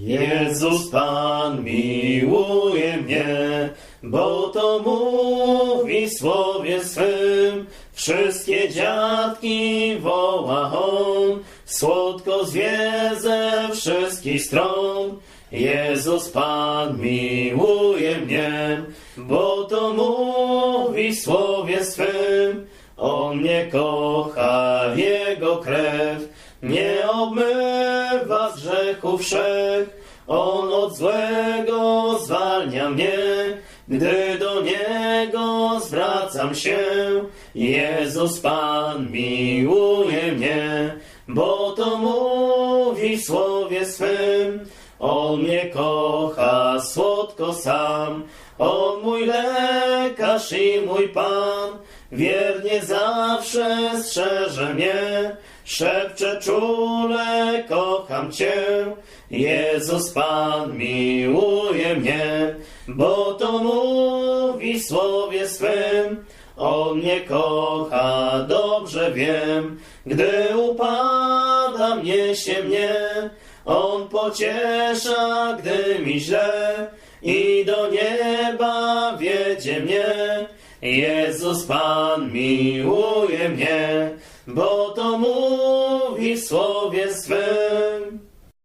Jezus Pan miłuje mnie, bo to mówi w słowie swym. Wszystkie dziadki woła on, słodko zwie ze wszystkich stron. Jezus Pan miłuje mnie, bo to mówi w słowie swym. On mnie kocha, Jego krew nie obmywa z grzechów wszech. On od złego zwalnia mnie, gdy do Niego zwracam się. Jezus Pan miłuje mnie, bo to mówi w słowie swym. On mnie kocha słodko sam, On mój lekarz i mój Pan, wiernie zawsze strzeże mnie, szepcze czule, kocham Cię. Jezus Pan miłuje mnie, bo to mówi słowie swym. On mnie kocha, dobrze wiem, gdy upadam, niesie mnie. On pociesza, gdy mi źle i do nieba wiedzie mnie. Jezus Pan miłuje mnie, bo to mówi w słowie swym.